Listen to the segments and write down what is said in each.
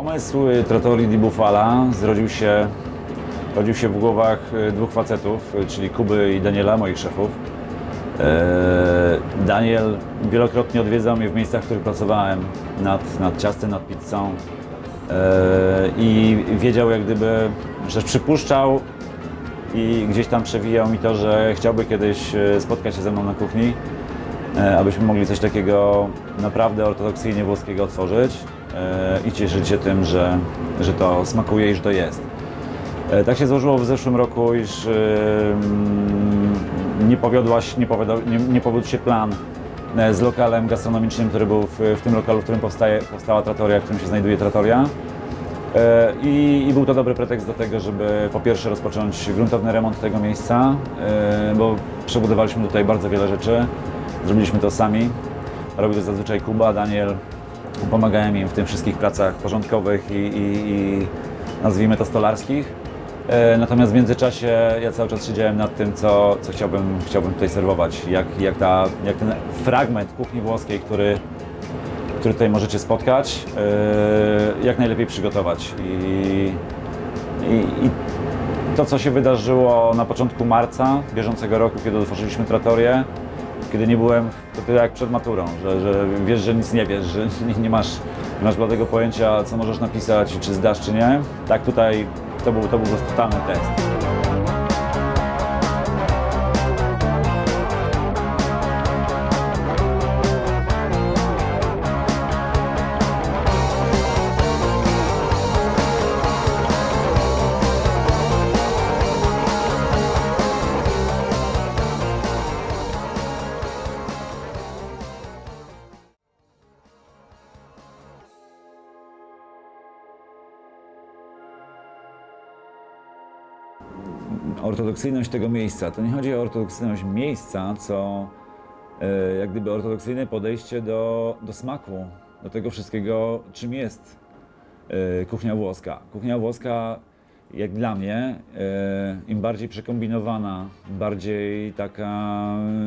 Pomysł y, Trattorii di Bufala zrodził się, rodził się w głowach y, dwóch facetów, y, czyli Kuby i Daniela, moich szefów. E, Daniel wielokrotnie odwiedzał mnie w miejscach, w których pracowałem, nad, nad ciastem, nad pizzą E, i wiedział jak gdyby, że przypuszczał i gdzieś tam przewijał mi to, że chciałby kiedyś e, spotkać się ze mną na kuchni, abyśmy mogli coś takiego naprawdę ortodoksyjnie włoskiego otworzyć i cieszyć się tym, że, że to smakuje i że to jest. E, Tak się złożyło w zeszłym roku, iż e, nie, powiodła się, nie, powiodł, nie, nie powiódł się plan e, z lokalem gastronomicznym, który był w, w tym lokalu, w którym powstaje, powstała tratoria, w którym się znajduje tratoria. E, I, I był to dobry pretekst do tego, żeby po pierwsze rozpocząć gruntowny remont tego miejsca, e, bo przebudowaliśmy tutaj bardzo wiele rzeczy. Zrobiliśmy to sami. Robił to zazwyczaj Kuba, Daniel. Pomagałem im w tym wszystkich pracach porządkowych i, i, i nazwijmy to stolarskich. E, Natomiast w międzyczasie ja cały czas siedziałem nad tym, co, co chciałbym, chciałbym tutaj serwować. Jak, jak, ta, jak ten fragment kuchni włoskiej, który, który tutaj możecie spotkać, e, jak najlepiej przygotować. I, i, I to, co się wydarzyło na początku marca bieżącego roku, kiedy otworzyliśmy tratorię, kiedy nie byłem, to tyle jak przed maturą, że, że wiesz, że nic nie wiesz, że nie, nie masz, nie masz bladego pojęcia, co możesz napisać, czy zdasz, czy nie. Tak tutaj to był, to był totalny test. Ortodoksyjność tego miejsca. To nie chodzi o ortodoksyjność miejsca, co e, jak gdyby ortodoksyjne podejście do, do smaku, do tego wszystkiego, czym jest e, kuchnia włoska. Kuchnia włoska, jak dla mnie, e, im bardziej przekombinowana, bardziej taka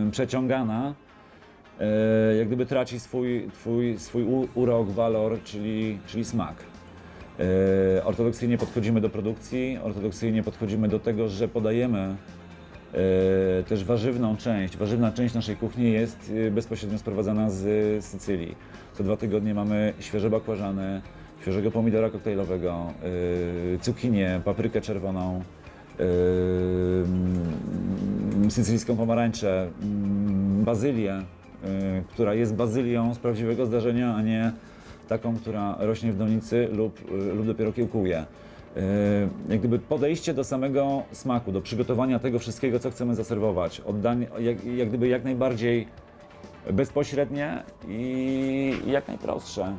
e, przeciągana, jak gdyby traci swój, twój, swój urok, walor, czyli, czyli smak. E, Ortodoksyjnie podchodzimy do produkcji, ortodoksyjnie podchodzimy do tego, że podajemy e, też warzywną część. Warzywna część naszej kuchni jest e, bezpośrednio sprowadzana z Sycylii. Co dwa tygodnie mamy świeże bakłażany, świeżego pomidora koktajlowego, cukinię, paprykę czerwoną, mm, sycylijską pomarańczę, mm, bazylię, która jest bazylią z prawdziwego zdarzenia, a nie taką, która rośnie w donicy lub, y, lub dopiero kiełkuje. Y, Jak gdyby podejście do samego smaku, do przygotowania tego wszystkiego, co chcemy zaserwować, oddanie, jak, jak gdyby jak najbardziej bezpośrednie i jak najprostsze.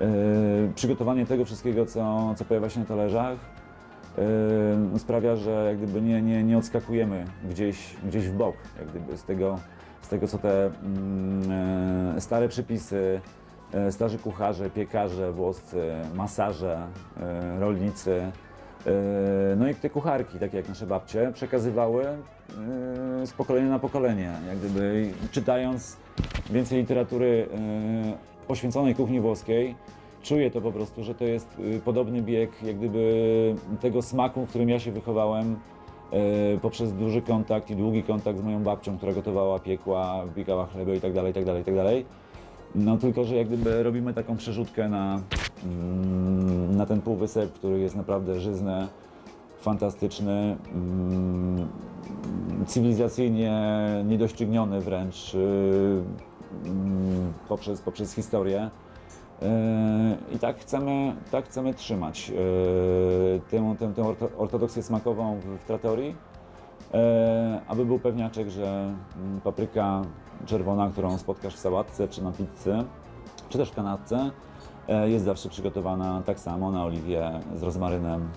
Y, Przygotowanie tego wszystkiego, co, co pojawia się na talerzach, sprawia, że jak gdyby nie, nie, nie odskakujemy gdzieś, gdzieś w bok, jak gdyby z tego, z tego co te mm, stare przepisy, starzy kucharze, piekarze włoscy, masaże, e, rolnicy, e, no i te kucharki, takie jak nasze babcie, przekazywały e, z pokolenia na pokolenie, jak gdyby czytając więcej literatury e, poświęconej kuchni włoskiej, czuję to po prostu, że to jest podobny bieg jak gdyby tego smaku, w którym ja się wychowałem e, poprzez duży kontakt i długi kontakt z moją babcią, która gotowała, piekła, wypiekała chleby itd., itd., itd. No tylko, że jak gdyby robimy taką przerzutkę na, mm, na ten półwysep, który jest naprawdę żyzny, fantastyczny, mm, cywilizacyjnie niedościgniony wręcz y, mm, poprzez, poprzez historię. Yy, I tak chcemy, tak chcemy trzymać yy, tę, tę, tę orto- ortodoksję smakową w, w aby był pewniaczek, że mm, papryka czerwona, którą spotkasz w sałatce, czy na pizzy, czy też w kanapce, yy, jest zawsze przygotowana tak samo na oliwie z rozmarynem,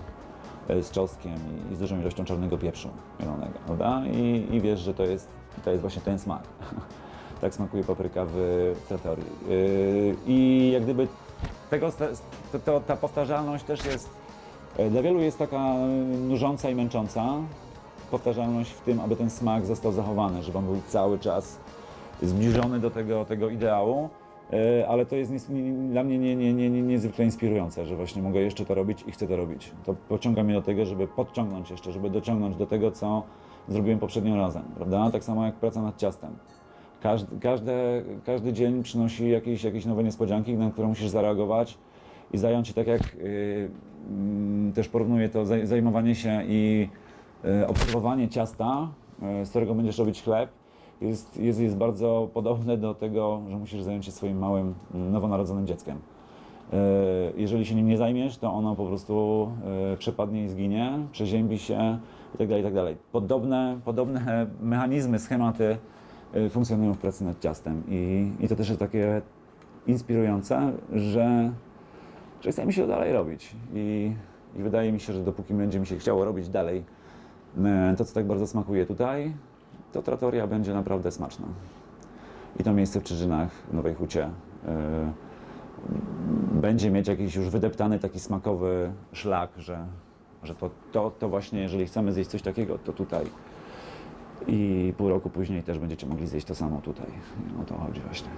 yy, z czosnkiem i, z dużą ilością czarnego pieprzu mielonego, prawda? I, I wiesz, że to jest, to jest właśnie ten smak. tak smakuje papryka w tratorii. I jak gdyby tego, to, to, ta powtarzalność też jest, e, dla wielu jest taka nużąca i męcząca. Powtarzalność w tym, aby ten smak został zachowany, żeby on był cały czas zbliżony do tego, tego ideału. E, ale to jest dla mnie nie, nie, nie, nie, niezwykle inspirujące, że właśnie mogę jeszcze to robić i chcę to robić. To pociąga mnie do tego, żeby podciągnąć jeszcze, żeby dociągnąć do tego, co zrobiłem poprzednim razem, prawda? Tak samo jak praca nad ciastem. Każdy, każde, każdy dzień przynosi jakieś, jakieś nowe niespodzianki, na które musisz zareagować i zająć się tak jak yy, też porównuję to zaj- zajmowanie się i obserwowanie ciasta, yy, z którego będziesz robić chleb, jest, jest, jest bardzo podobne do tego, że musisz zająć się swoim małym, nowonarodzonym dzieckiem. Yy, Jeżeli się nim nie zajmiesz, to ono po prostu przepadnie i zginie, przeziębi się itd. itd. Podobne, podobne mechanizmy, schematy funkcjonują w pracy nad ciastem i, i to też jest takie inspirujące, że, że chce mi się to dalej robić I, i wydaje mi się, że dopóki będzie mi się chciało robić dalej to, co tak bardzo smakuje tutaj, to tratoria będzie naprawdę smaczna. I to miejsce w Czyżynach, Nowej Hucie, yy, będzie mieć jakiś już wydeptany taki smakowy szlak, że, że to, to, to właśnie, jeżeli chcemy zjeść coś takiego, to tutaj. I pół roku później też będziecie mogli zjeść to samo tutaj. O to chodzi właśnie.